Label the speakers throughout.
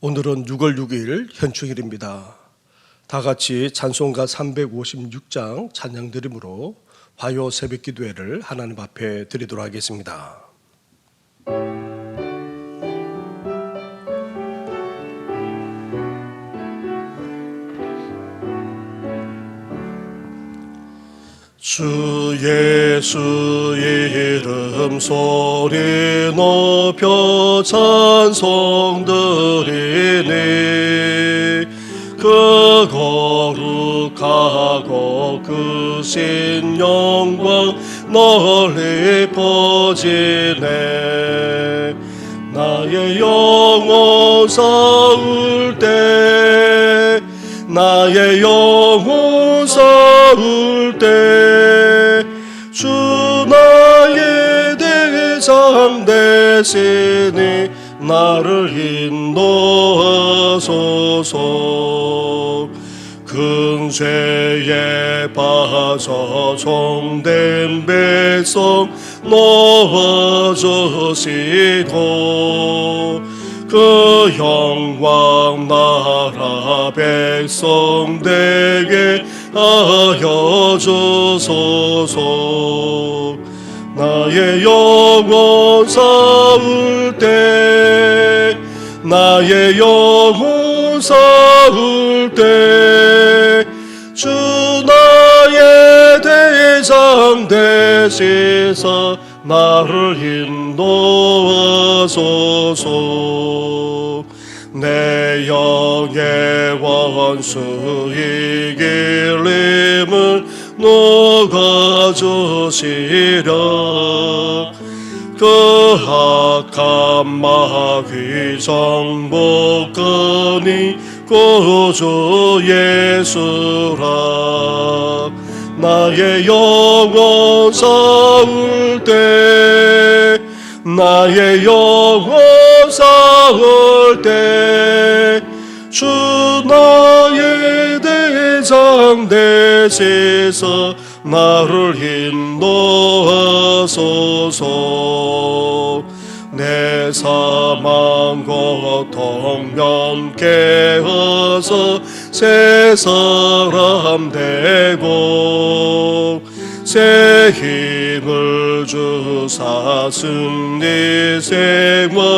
Speaker 1: 오늘은 6월 6일 현충일입니다. 다 같이 찬송가 356장 찬양 드림으로 화요 새벽 기도회를 하나님 앞에 드리도록 하겠습니다. 주 예수 이름 소리 높여 찬송 드리니 그 거룩하고 그신 영광 널리 퍼지네. 나의 영혼 싸울 때 나의 영혼 싸울 때주 나의 대장 되시니 나를 인도하소서. 근죄에 빠져 종된 백성 놓아주시고 그 영광 나라 백성되게 하여 주소서. 나의 영혼 싸울 때 나의 영혼 싸울 때 주 나의 대장 되시사 나를 인도하소서 내 영의 원수 이길림을 녹아주시려 그 악한 마귀 정복하니 구주 예수라. 나의 영혼 싸울 때 나의 영혼 싸울 때주 나의 대장 되시사 나를 인도하소서. 내 사망 고통 면케 하서. 새 사람 되고 새 힘을 주사 승리 생활하게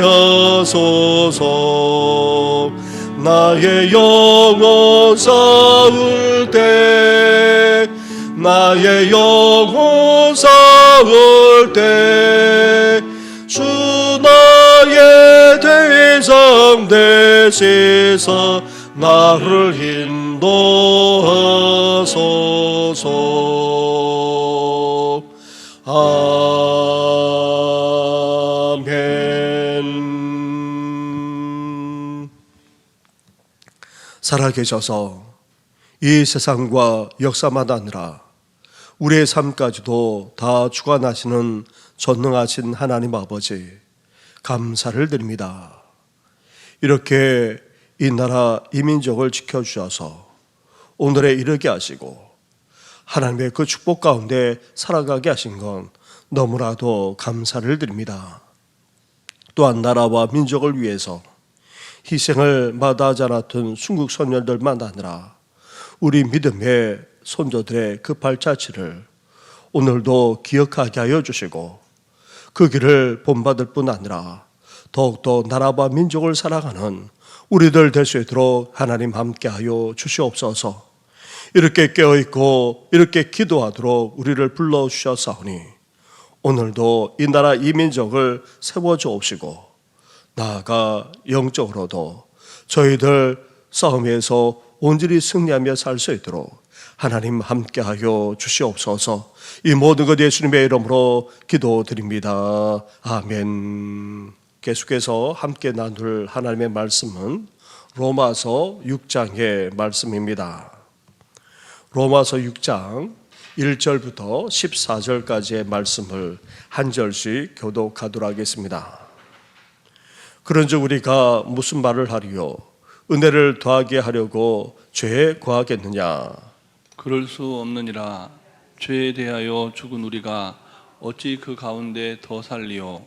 Speaker 1: 하소서. 나의 영혼 싸울 때 나의 영혼 싸울 때 주 나의 대장 되시사 나를 인도하소서 아멘 살아계셔서 이 세상과 역사만 아니라 우리의 삶까지도 다 주관하시는 전능하신 하나님 아버지 감사를 드립니다. 이렇게 이 나라 이민족을 지켜주셔서 오늘에 이르게 하시고 하나님의 그 축복 가운데 살아가게 하신 건 너무나도 감사를 드립니다. 또한 나라와 민족을 위해서 희생을 마다하지 않았던 순국 선열들만 아니라 우리 믿음의 손조들의 그 발자취를 오늘도 기억하게 하여 주시고 그 길을 본받을 뿐 아니라 더욱더 나라와 민족을 사랑하는 우리들 될 수 있도록 하나님 함께하여 주시옵소서. 이렇게 깨어있고 이렇게 기도하도록 우리를 불러주셨사오니 오늘도 이 나라 이 민족을 세워주옵시고 나아가 영적으로도 저희들 싸움에서 온전히 승리하며 살 수 있도록 하나님 함께하여 주시옵소서. 이 모든 것 예수님의 이름으로 기도드립니다. 아멘. 계속해서 함께 나눌 하나님의 말씀은 로마서 6장의 말씀입니다. 로마서 6장 1절부터 14절까지의 말씀을 한 절씩 교독하도록 하겠습니다. 그런즉 우리가 무슨 말을 하리요? 은혜를 더하게 하려고 죄에 거하겠느냐?
Speaker 2: 그럴 수 없느니라 죄에 대하여 죽은 우리가 어찌 그 가운데 더 살리요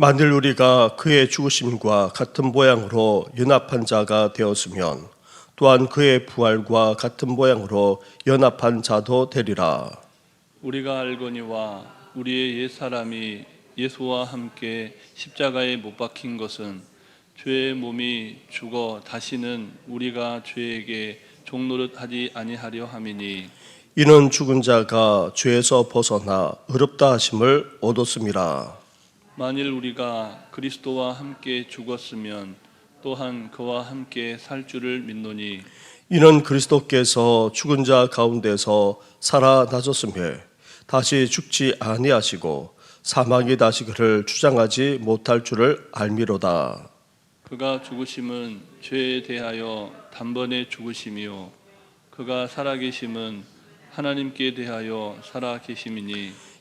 Speaker 1: 만일 우리가 그의 죽으심과 같은 모양으로 연합한 자가 되었으면 또한 그의 부활과 같은 모양으로 연합한 자도 되리라.
Speaker 2: 우리가 알거니와 우리의 옛 사람이 예수와 함께 십자가에 못 박힌 것은 죄의 몸이 죽어 다시는 우리가 죄에게 종노릇 하지 아니하려 함이니
Speaker 1: 이는 죽은 자가 죄에서 벗어나 의롭다 하심을 얻었음이라
Speaker 2: 만일 우리가 그리스도와 함께 죽었으면 또한 그와 함께 살 줄을 믿노니.
Speaker 1: 이는 그리스도께서 죽은 자 가운데서 살아나셨으며 다시 죽지 아니하시고 사망이 다시 그를 주장하지 못할 줄을 알미로다.
Speaker 2: 그가 죽으심은 죄에 대하여 단번에 죽으심이요. 그가 살아계심은 하나님께 대하여 살아계심이니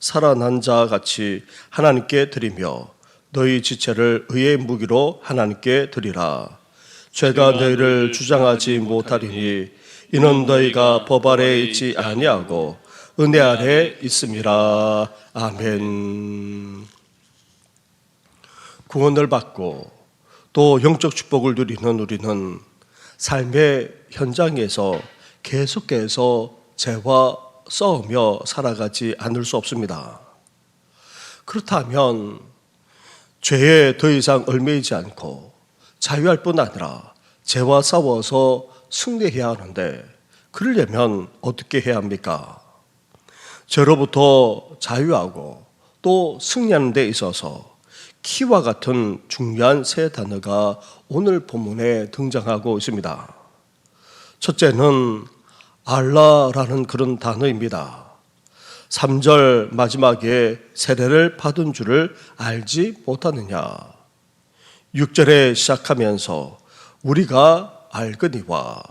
Speaker 1: 살아난 자 같이 하나님께 드리며 너희 지체를 의의 무기로 하나님께 드리라. 죄가 너희를 주장하지 못하리니 이는 너희가 법 아래 있지 아니하고 은혜 아래 있음이라. 아멘. 구원을 받고 또 영적 축복을 누리는 우리는 삶의 현장에서 계속해서 죄와 싸우며 살아가지 않을 수 없습니다. 그렇다면 죄에 더 이상 얽매이지 않고 자유할 뿐 아니라 죄와 싸워서 승리해야 하는데 그러려면 어떻게 해야 합니까? 죄로부터 자유하고 또 승리하는 데 있어서 키와 같은 중요한 세 단어가 오늘 본문에 등장하고 있습니다. 첫째는 알라라는 그런 단어입니다. 3절 마지막에 세례를 받은 줄을 알지 못하느냐. 6절에 시작하면서 우리가 알거니와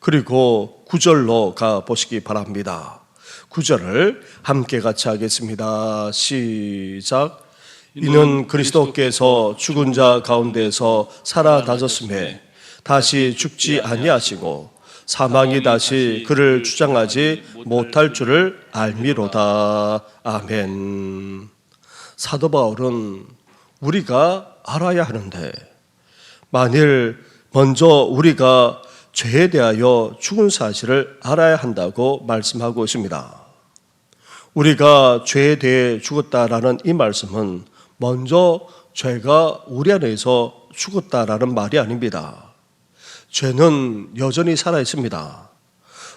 Speaker 1: 그리고 9절로 가 보시기 바랍니다. 9절을 함께 같이 하겠습니다. 시작. 이는 그리스도께서 죽은 자 가운데서 살아나셨음에 다시 죽지 아니하시고 사망이 다시 그를 주장하지 못할 줄을 알미로다. 아멘. 사도 바울은 우리가 알아야 하는데 만일 먼저 우리가 죄에 대하여 죽은 사실을 알아야 한다고 말씀하고 있습니다. 우리가 죄에 대해 죽었다라는 이 말씀은 먼저 죄가 우리 안에서 죽었다라는 말이 아닙니다. 죄는 여전히 살아 있습니다.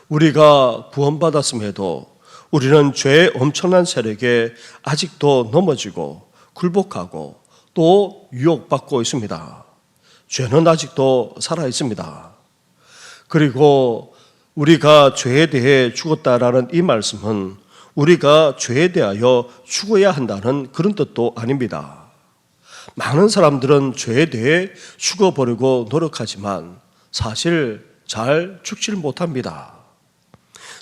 Speaker 1: 우리가 구원받았음에도 우리는 죄의 엄청난 세력에 아직도 넘어지고 굴복하고 또 유혹받고 있습니다. 죄는 아직도 살아 있습니다. 그리고 우리가 죄에 대해 죽었다라는 이 말씀은 우리가 죄에 대하여 죽어야 한다는 그런 뜻도 아닙니다. 많은 사람들은 죄에 대해 죽어버리고 노력하지만 사실 잘 죽지를 못합니다.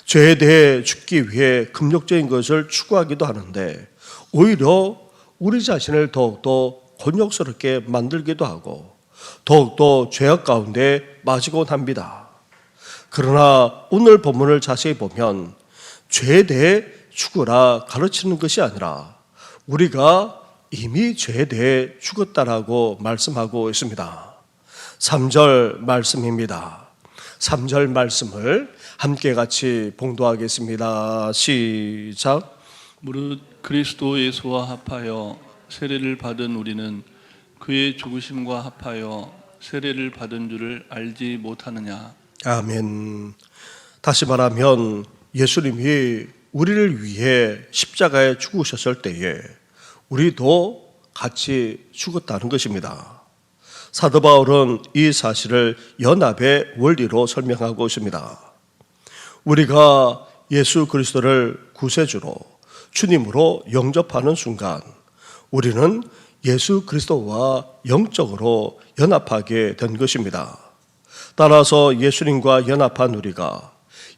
Speaker 1: 죄에 대해 죽기 위해 금욕적인 것을 추구하기도 하는데 오히려 우리 자신을 더욱더 곤욕스럽게 만들기도 하고 더욱더 죄악 가운데 빠지곤 합니다. 그러나 오늘 본문을 자세히 보면 죄에 대해 죽으라 가르치는 것이 아니라 우리가 이미 죄에 대해 죽었다라고 말씀하고 있습니다. 3절 말씀입니다. 3절 말씀을 함께 같이 봉도하겠습니다. 시작.
Speaker 2: 무릇 그리스도 예수와 합하여 세례를 받은 우리는 그의 죽으심과 합하여 세례를 받은 줄을 알지 못하느냐
Speaker 1: 아멘. 다시 말하면 예수님이 우리를 위해 십자가에 죽으셨을 때에 우리도 같이 죽었다는 것입니다. 사도 바울은 이 사실을 연합의 원리로 설명하고 있습니다. 우리가 예수 그리스도를 구세주로 주님으로 영접하는 순간 우리는 예수 그리스도와 영적으로 연합하게 된 것입니다. 따라서 예수님과 연합한 우리가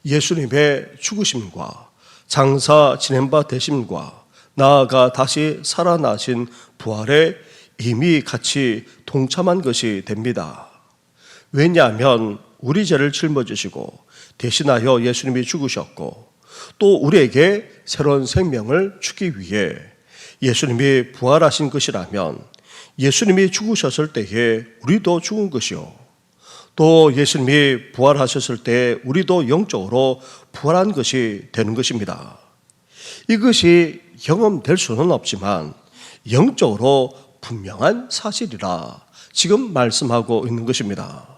Speaker 1: 예수님의 죽으심과 장사 지낸 바 되심과 나아가 다시 살아나신 부활에 이미 같이 동참한 것이 됩니다. 왜냐하면 우리 죄를 짊어지시고 대신하여 예수님이 죽으셨고 또 우리에게 새로운 생명을 주기 위해 예수님이 부활하신 것이라면 예수님이 죽으셨을 때에 우리도 죽은 것이요. 또 예수님이 부활하셨을 때 우리도 영적으로 부활한 것이 되는 것입니다. 이것이 경험될 수는 없지만 영적으로 분명한 사실이라 지금 말씀하고 있는 것입니다.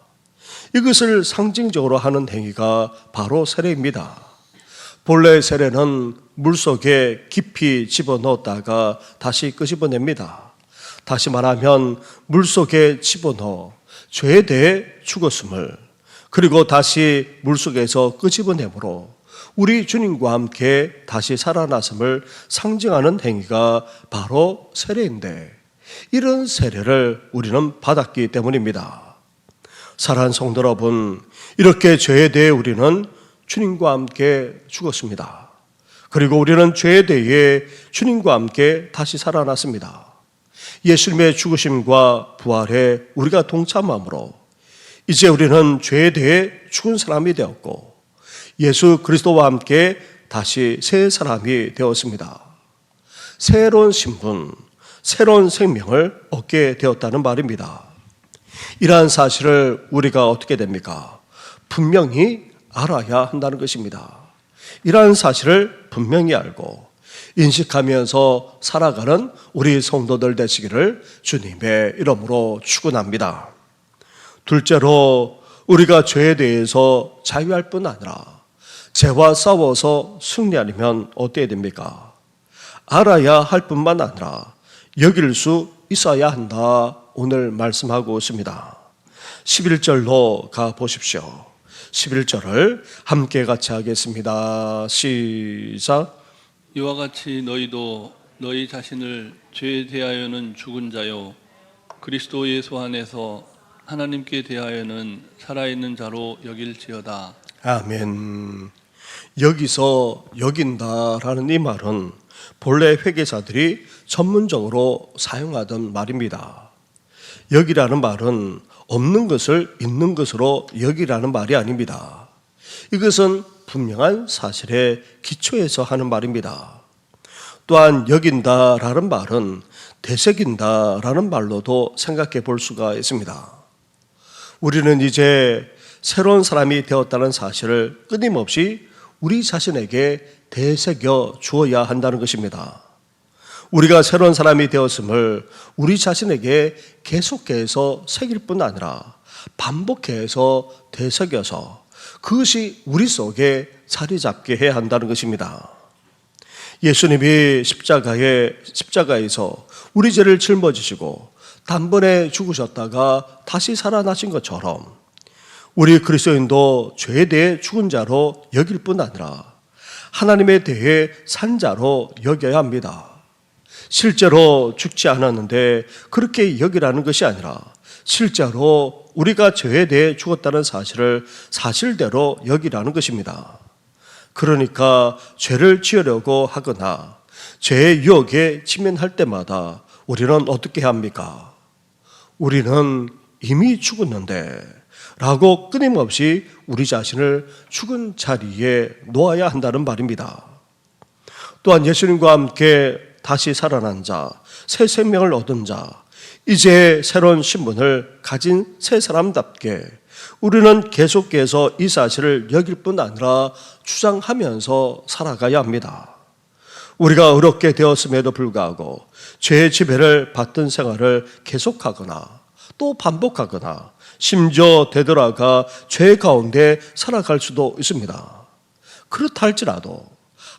Speaker 1: 이것을 상징적으로 하는 행위가 바로 세례입니다. 본래 세례는 물 속에 깊이 집어넣었다가 다시 끄집어냅니다. 다시 말하면 물 속에 집어넣어 죄에 대해 죽었음을 그리고 다시 물 속에서 끄집어내므로 우리 주님과 함께 다시 살아났음을 상징하는 행위가 바로 세례인데 이런 세례를 우리는 받았기 때문입니다. 사랑하는 성도 여러분, 이렇게 죄에 대해 우리는 주님과 함께 죽었습니다. 그리고 우리는 죄에 대해 주님과 함께 다시 살아났습니다. 예수님의 죽으심과 부활에 우리가 동참함으로 이제 우리는 죄에 대해 죽은 사람이 되었고 예수 그리스도와 함께 다시 새 사람이 되었습니다. 새로운 신분, 새로운 생명을 얻게 되었다는 말입니다. 이러한 사실을 우리가 어떻게 됩니까? 분명히 알아야 한다는 것입니다. 이러한 사실을 분명히 알고 인식하면서 살아가는 우리 성도들 되시기를 주님의 이름으로 축원합니다. 둘째로 우리가 죄에 대해서 자유할 뿐 아니라 죄와 싸워서 승리하려면 어때야 됩니까? 알아야 할 뿐만 아니라 여길 수 있어야 한다. 오늘 말씀하고 있습니다. 11절로 가 보십시오. 11절을 함께 같이 하겠습니다. 시작.
Speaker 2: 이와 같이 너희도 너희 자신을 죄에 대하여는 죽은 자요 그리스도 예수 안에서 하나님께 대하여는 살아있는 자로 여길지어다
Speaker 1: 아멘. 여기서 여긴다라는 이 말은 본래 회계사들이 전문적으로 사용하던 말입니다. 여기라는 말은 없는 것을 있는 것으로 여기라는 말이 아닙니다. 이것은 분명한 사실에 기초해서 하는 말입니다. 또한 여긴다 라는 말은 되새긴다 라는 말로도 생각해 볼 수가 있습니다. 우리는 이제 새로운 사람이 되었다는 사실을 끊임없이 우리 자신에게 되새겨 주어야 한다는 것입니다. 우리가 새로운 사람이 되었음을 우리 자신에게 계속해서 새길 뿐 아니라 반복해서 되새겨서 그것이 우리 속에 자리 잡게 해야 한다는 것입니다. 예수님이 십자가에 십자가에서 우리 죄를 짊어지시고 단번에 죽으셨다가 다시 살아나신 것처럼 우리 그리스도인도 죄에 대해 죽은 자로 여길 뿐 아니라 하나님에 대해 산 자로 여겨야 합니다. 실제로 죽지 않았는데 그렇게 여기라는 것이 아니라 실제로 우리가 죄에 대해 죽었다는 사실을 사실대로 여기라는 것입니다. 그러니까 죄를 지으려고 하거나 죄의 유혹에 직면할 때마다 우리는 어떻게 합니까? 우리는 이미 죽었는데 라고 끊임없이 우리 자신을 죽은 자리에 놓아야 한다는 말입니다. 또한 예수님과 함께 다시 살아난 자, 새 생명을 얻은 자, 이제 새로운 신분을 가진 새 사람답게 우리는 계속해서 이 사실을 여길 뿐 아니라 주장하면서 살아가야 합니다. 우리가 어렵게 되었음에도 불구하고 죄의 지배를 받던 생활을 계속하거나 또 반복하거나 심지어 되돌아가 죄 가운데 살아갈 수도 있습니다. 그렇다 할지라도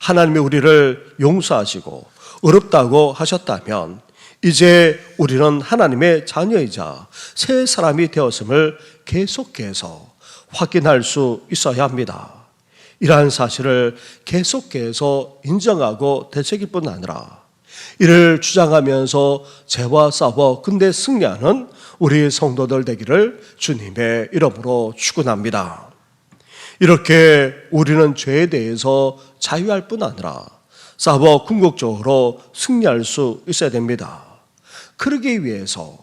Speaker 1: 하나님이 우리를 용서하시고 어렵다고 하셨다면 이제 우리는 하나님의 자녀이자 새 사람이 되었음을 계속해서 확인할 수 있어야 합니다. 이러한 사실을 계속해서 인정하고 되새길 뿐 아니라 이를 주장하면서 죄와 싸워 근대 승리하는 우리 성도들 되기를 주님의 이름으로 축원합니다. 이렇게 우리는 죄에 대해서 자유할 뿐 아니라 싸워 궁극적으로 승리할 수 있어야 됩니다. 그러기 위해서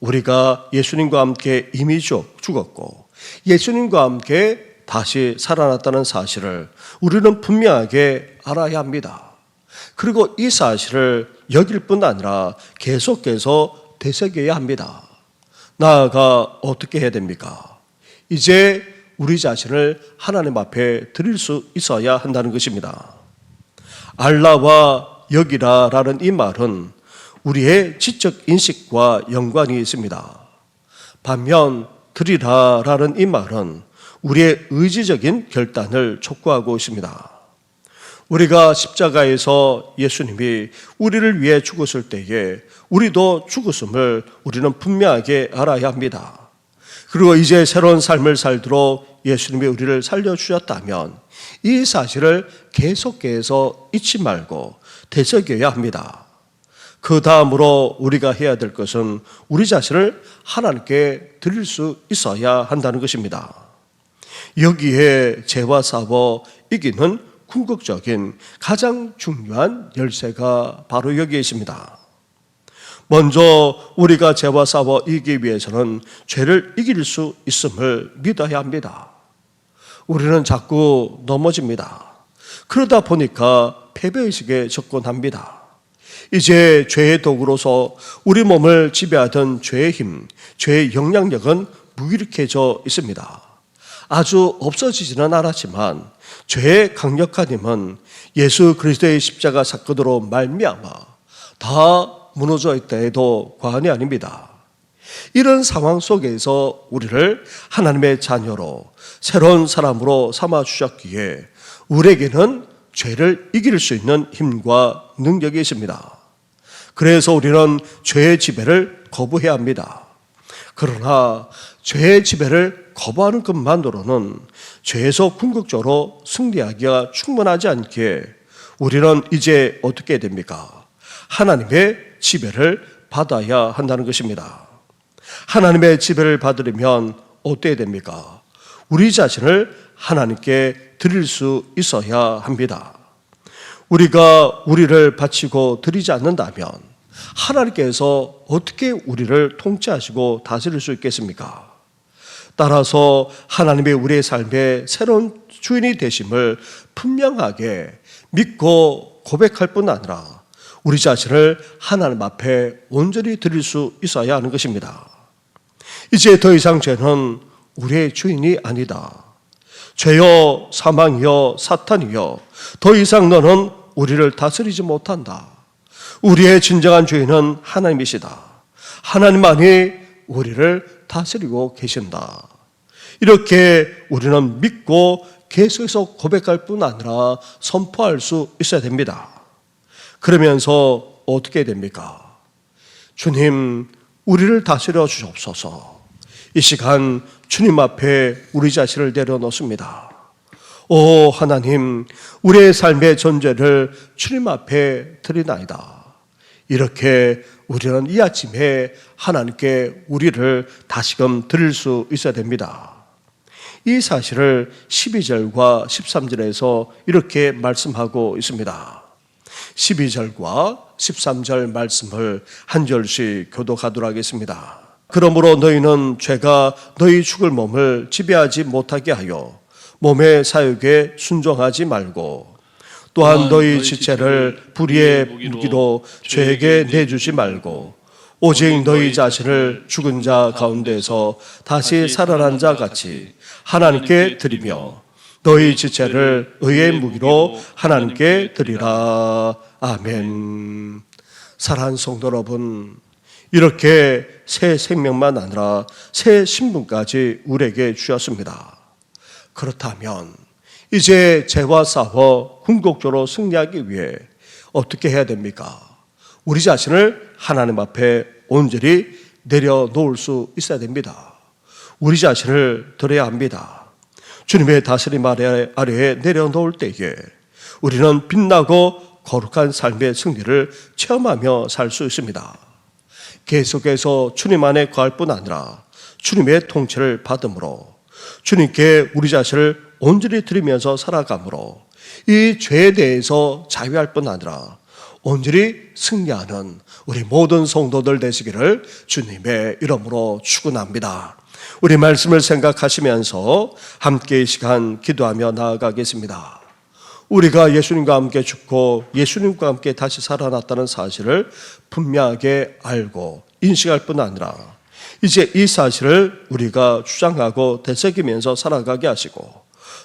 Speaker 1: 우리가 예수님과 함께 이미 죽- 죽었고 예수님과 함께 다시 살아났다는 사실을 우리는 분명하게 알아야 합니다. 그리고 이 사실을 여길 뿐 아니라 계속해서 되새겨야 합니다. 나아가 어떻게 해야 됩니까? 이제 우리 자신을 하나님 앞에 드릴 수 있어야 한다는 것입니다. 알라와 여기라라는 이 말은 우리의 지적 인식과 연관이 있습니다. 반면 드리라라는 이 말은 우리의 의지적인 결단을 촉구하고 있습니다. 우리가 십자가에서 예수님이 우리를 위해 죽었을 때에 우리도 죽었음을 우리는 분명하게 알아야 합니다. 그리고 이제 새로운 삶을 살도록 예수님이 우리를 살려주셨다면 이 사실을 계속해서 잊지 말고 되새겨야 합니다. 그 다음으로 우리가 해야 될 것은 우리 자신을 하나님께 드릴 수 있어야 한다는 것입니다. 여기에 죄와 싸워 이기는 궁극적인 가장 중요한 열쇠가 바로 여기에 있습니다. 먼저 우리가 죄와 싸워 이기기 위해서는 죄를 이길 수 있음을 믿어야 합니다. 우리는 자꾸 넘어집니다. 그러다 보니까 패배의식에 접근합니다. 이제 죄의 도구로서 우리 몸을 지배하던 죄의 힘, 죄의 영향력은 무기력해져 있습니다. 아주 없어지지는 않았지만 죄의 강력한 힘은 예수 그리스도의 십자가 사건으로 말미암아 다 무너져 있다 해도 과언이 아닙니다. 이런 상황 속에서 우리를 하나님의 자녀로 새로운 사람으로 삼아 주셨기에 우리에게는 죄를 이길 수 있는 힘과 능력이 있습니다. 그래서 우리는 죄의 지배를 거부해야 합니다. 그러나 죄의 지배를 거부하는 것만으로는 죄에서 궁극적으로 승리하기가 충분하지 않기에 우리는 이제 어떻게 됩니까? 하나님의 지배를 받아야 한다는 것입니다. 하나님의 지배를 받으려면 어떻게 됩니까? 우리 자신을 하나님께 드릴 수 있어야 합니다. 우리가 우리를 바치고 드리지 않는다면 하나님께서 어떻게 우리를 통치하시고 다스릴 수 있겠습니까? 따라서 하나님의 우리의 삶의 새로운 주인이 되심을 분명하게 믿고 고백할 뿐 아니라 우리 자신을 하나님 앞에 온전히 드릴 수 있어야 하는 것입니다. 이제 더 이상 죄는 우리의 주인이 아니다. 죄여 사망이여 사탄이여 더 이상 너는 우리를 다스리지 못한다. 우리의 진정한 주인은 하나님이시다. 하나님만이 우리를 다스리고 계신다. 이렇게 우리는 믿고 계속해서 고백할 뿐 아니라 선포할 수 있어야 됩니다. 그러면서 어떻게 됩니까? 주님, 우리를 다스려 주옵소서. 이 시간 주님 앞에 우리 자신을 내려놓습니다. 오 하나님, 우리의 삶의 전제를 주님 앞에 드리나이다. 이렇게 우리는 이 아침에 하나님께 우리를 다시금 드릴 수 있어야 됩니다. 이 사실을 12절과 13절에서 이렇게 말씀하고 있습니다. 12절과 13절 말씀을 한 절씩 교독하도록 하겠습니다. 그러므로 너희는 죄가 너희 죽을 몸을 지배하지 못하게 하여 몸의 사육에 순종하지 말고 또한 너희 지체를 불의의 무기로 죄에게 내주지 말고 오직 너희 자신을 죽은 자 가운데서 다시 살아난 자 같이 하나님께 드리며 너희 지체를 의의 무기로 하나님께 드리라. 아멘. 사랑하는 성도 여러분, 이렇게 새 생명만 아니라 새 신분까지 우리에게 주셨습니다. 그렇다면 이제 죄와 싸워 궁극적으로 승리하기 위해 어떻게 해야 됩니까? 우리 자신을 하나님 앞에 온전히 내려놓을 수 있어야 됩니다. 우리 자신을 드려야 합니다. 주님의 다스림 아래, 아래에 내려놓을 때에 우리는 빛나고 거룩한 삶의 승리를 체험하며 살 수 있습니다. 계속해서 주님 안에 거할 뿐 아니라 주님의 통치를 받음으로 주님께 우리 자신을 온전히 드리면서 살아감으로 이 죄에 대해서 자유할 뿐 아니라 온전히 승리하는 우리 모든 성도들 되시기를 주님의 이름으로 축원합니다. 우리 말씀을 생각하시면서 함께 이 시간 기도하며 나아가겠습니다. 우리가 예수님과 함께 죽고 예수님과 함께 다시 살아났다는 사실을 분명하게 알고 인식할 뿐 아니라 이제 이 사실을 우리가 주장하고 되새기면서 살아가게 하시고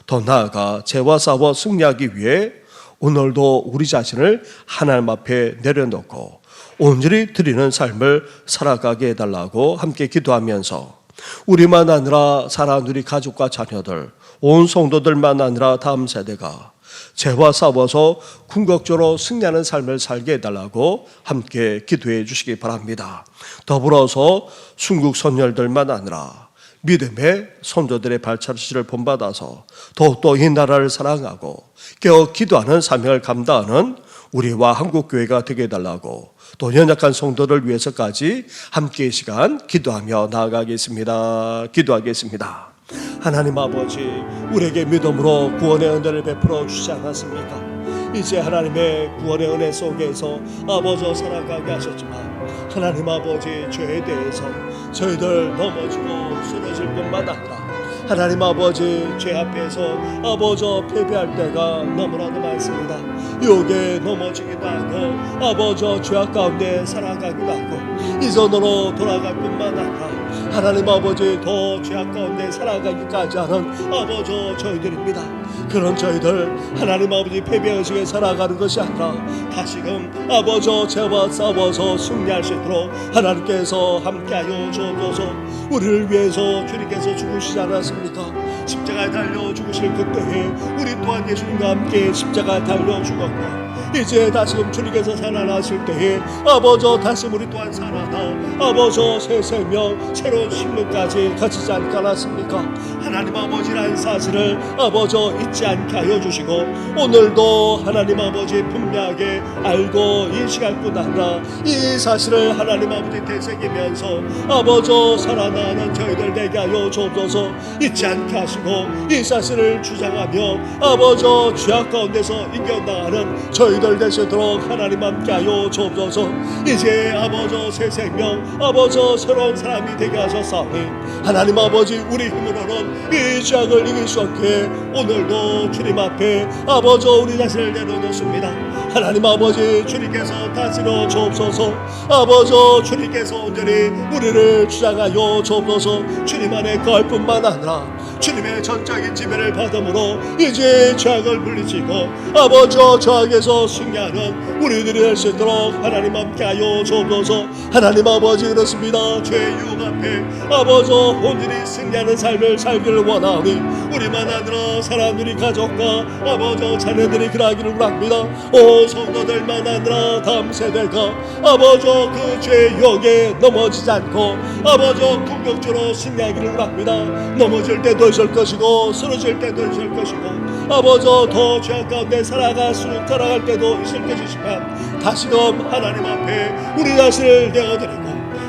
Speaker 1: 더 나아가 죄와 싸워 승리하기 위해 오늘도 우리 자신을 하나님 앞에 내려놓고 온전히 드리는 삶을 살아가게 해달라고 함께 기도하면서 우리만 아니라 사랑하는 우리 가족과 자녀들, 온 성도들만 아니라 다음 세대가 죄와 싸워서 궁극적으로 승리하는 삶을 살게 해달라고 함께 기도해 주시기 바랍니다. 더불어서 순국 선열들만 아니라 믿음의 선조들의 발자취를 본받아서 더욱더 이 나라를 사랑하고 깨어 기도하는 사명을 감당하는 우리와 한국교회가 되게 해달라고 또 연약한 성도를 위해서까지 함께 이 시간 기도하며 나아가겠습니다. 기도하겠습니다. 하나님 아버지, 우리에게 믿음으로 구원의 은혜를 베풀어 주시지 않았습니까? 이제 하나님의 구원의 은혜 속에서 아버지 살아가게 하셨지만 하나님 아버지 죄에 대해서 저희들 넘어지고 쓰러질 뿐만 아니라 하나님 아버지 죄 앞에서 아버지 패배할 때가 너무나도 많습니다. 욕에 넘어지기도 하고 아버지 죄악 가운데 살아가기도 하고 이전으로 돌아갈 뿐만 아니라 하나님 아버지 더 죄악 가운데 살아가기까지 하는 아버지 저희들입니다. 그런 저희들 하나님 아버지 패배 의식에 살아가는 것이 아니라 다시금 아버지 죄와 싸워서 승리할 수 있도록 하나님께서 함께하여 주옵소서 우리를 위해서 주님께서 죽으시지 않았습니까? 십자가에 달려 죽으실 그때에 우리 또한 예수님과 함께 십자가에 달려 죽었고 이제 다시금 주님께서 살아나실 때에 아버지 다시 우리 또한 살아나 아버지 새 생명 새로운 신분까지 가지지 않게 하셨습니까? 하나님 아버지라는 사실을 아버지 잊지 않게 하여 주시고 오늘도 하나님 아버지 분명하게 알고 인식할 뿐 아니라 이 사실을 하나님 아버지 되새기면서 아버지 살아나는 저희들 되게 하여 주옵소서. 잊지 않게 하시고 이 사실을 주장하며 아버지 죄악 가운데서 이겨나가는 저희 들 되시도록 하나님 함께 하여 주옵소서. 이제 아버지 새 생명 아버지 새로운 사람이 되게 하셨사오니 하나님 아버지 우리 힘으로는 이 죄악을 이길 수 없게 오늘도 주님 앞에 아버지 우리 자신을 내려놓습니다. 하나님 아버지 주님께서 다스려 주옵소서. 아버지 주님께서 온전히 우리를 주장하여 주옵소서. 주님 안에 거할 뿐만 아니라 주님의 전적인 지배를 받음으로 이제 죄악을 물리치고 아버지 죄악에서 승리하는 우리들이 될수 있도록 하나님 함께 하여 주옵소서. 하나님 아버지 그렇습니다. 유혹 앞에 아버지 온전히 승리하는 삶을 살기를 원하오니 우리만 아니라 사람들이 가족과 아버지 자녀들이 그러하기를 원합니다. 오 성도들만 아니라 다음 세대가 아버지 그 유혹에 넘어지지 않고 아버지 궁극적으로 승리하기를 원합니다. 넘어질 때도 있을 것이고 쓰러질 때도 있을 것이고 아버지 더 죄악 가운데 살아가 수 살아갈 때도 있을 것이지만 다시금 하나님 앞에 우리 자신을 내어드리고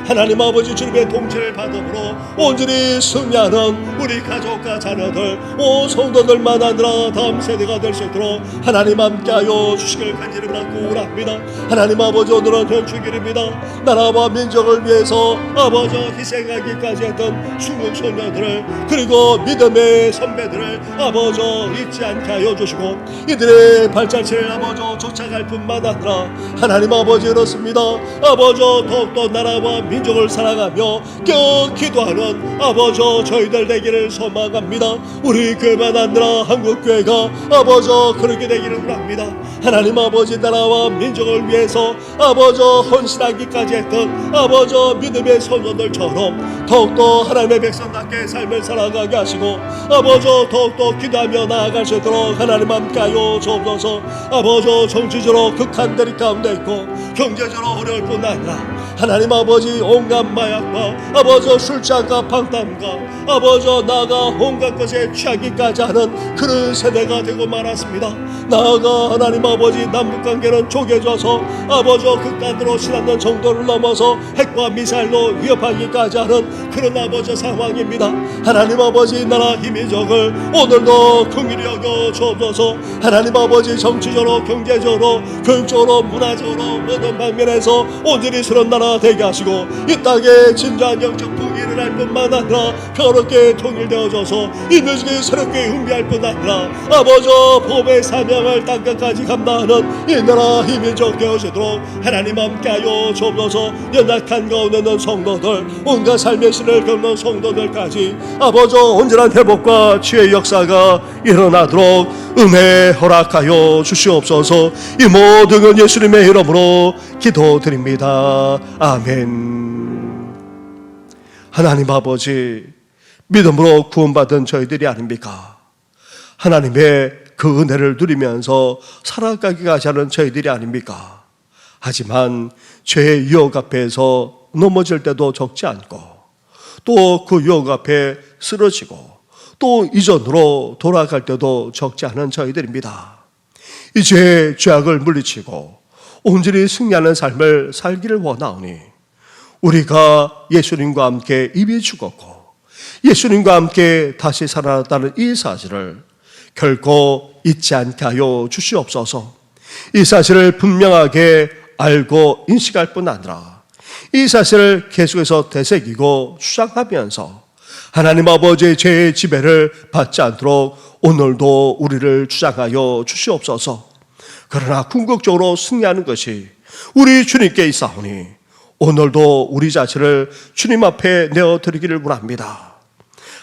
Speaker 1: 하나님 아버지 주님의 통치를 받음으로 온전히 승리하는 우리 가족과 자녀들 온 성도들만 아니라 다음 세대가 될 수 있도록 하나님 함께하여 주시길 간절히 바라고 합니다. 하나님 아버지 오늘은 현충일입니다. 나라와 민족을 위해서 아버지 희생하기까지 했던 중국 소녀들을 그리고 믿음의 선배들을 아버지 잊지 않게 하여 주시고 이들의 발자취를 아버지 쫓아갈 뿐만 아니라 하나님 아버지 그렇습니다. 아버지 더욱더 나라와 민족 민족을 사랑하며 겨 기도 하는 아버지 저희들 되기를 소망합니다. 우리 교회만 아니라 한국교회가 아버지 그렇게 되기를 원합니다. 하나님 아버지 나라와 민족을 위해서 아버지 헌신하기까지 했던 아버지 믿음의 선조들처럼 더욱더 하나님의 백성답게 삶을 살아가게 하시고 아버지 더욱더 기도하며 나아갈 수 있도록 하나님 함께하여 주옵소서. 아버지 정치적으로 극한들이 가운데 있고 경제적으로 어려울 뿐 아니라 하나님 아버지 온갖 마약과 아버지 술잔과 방탕과 아버지 나가 온갖 것에 취하기까지 하는 그런 세대가 되고 말았습니다. 나아가 하나님 아버지 남북관계는 쪼개져서 아버지 극단으로 신앙는 정도를 넘어서 핵과 미사일로 위협하기까지 하는 그런 아버지 상황입니다. 하나님 아버지 나라 힘이적을 오늘도 긍휼히 여겨 주옵소서. 하나님 아버지 정치적으로 경제적으로 교육적으로 문화적으로 모든 방면에서 온전히 서른 나라 되게 하시고 이 땅에 진정한 영적 통 일을 할 뿐만 아니라 평화롭게 통일되어져서 있는 중에 새롭게 흥비할 뿐 아니라 아버지 보험의 사명을 땅끝까지 감당하는 이 나라 힘인적 되어지도록 하나님 함께하여 주옵소서. 연약한 가운데 있는 성도들 온갖 삶의 신을 겪는 성도들까지 아버지 온전한 회복과 치유의 역사가 일어나도록 은혜 허락하여 주시옵소서. 이 모든 건 예수님의 이름으로 기도드립니다. 아멘 하나님 아버지 믿음으로 구원받은 저희들이 아닙니까 하나님의 그 은혜를 누리면서 살아가기까지 하는 저희들이 아닙니까 하지만 죄의 유혹 앞에서 넘어질 때도 적지 않고 또 그 유혹 앞에 쓰러지고 또 이전으로 돌아갈 때도 적지 않은 저희들입니다. 이제 죄악을 물리치고 온전히 승리하는 삶을 살기를 원하오니 우리가 예수님과 함께 입이 죽었고 예수님과 함께 다시 살아났다는 이 사실을 결코 잊지 않게 하여 주시옵소서. 이 사실을 분명하게 알고 인식할 뿐 아니라 이 사실을 계속해서 되새기고 주장하면서 하나님 아버지의 죄의 지배를 받지 않도록 오늘도 우리를 주장하여 주시옵소서. 그러나 궁극적으로 승리하는 것이 우리 주님께 있사오니 오늘도 우리 자신을 주님 앞에 내어 드리기를 원합니다.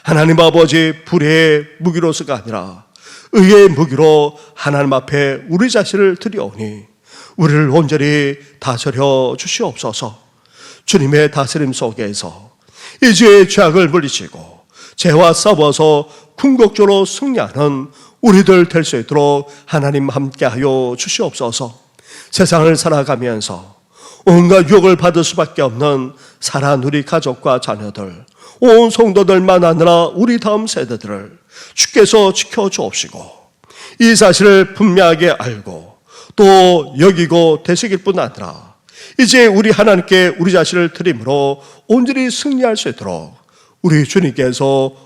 Speaker 1: 하나님 아버지 불의 무기로서가 아니라 의의 무기로 하나님 앞에 우리 자신을 드리오니 우리를 온전히 다스려 주시옵소서. 주님의 다스림 속에서 이제 죄악을 물리치고 죄와 싸워서 궁극적으로 승리하는 우리들 될 수 있도록 하나님 함께하여 주시옵소서. 세상을 살아가면서 온갖 유혹을 받을 수밖에 없는 사랑 우리 가족과 자녀들, 온 성도들만 아니라 우리 다음 세대들을 주께서 지켜 주옵시고 이 사실을 분명하게 알고 또 여기고 되새길 뿐 아니라 이제 우리 하나님께 우리 자신을 드림으로 온전히 승리할 수 있도록 우리 주님께서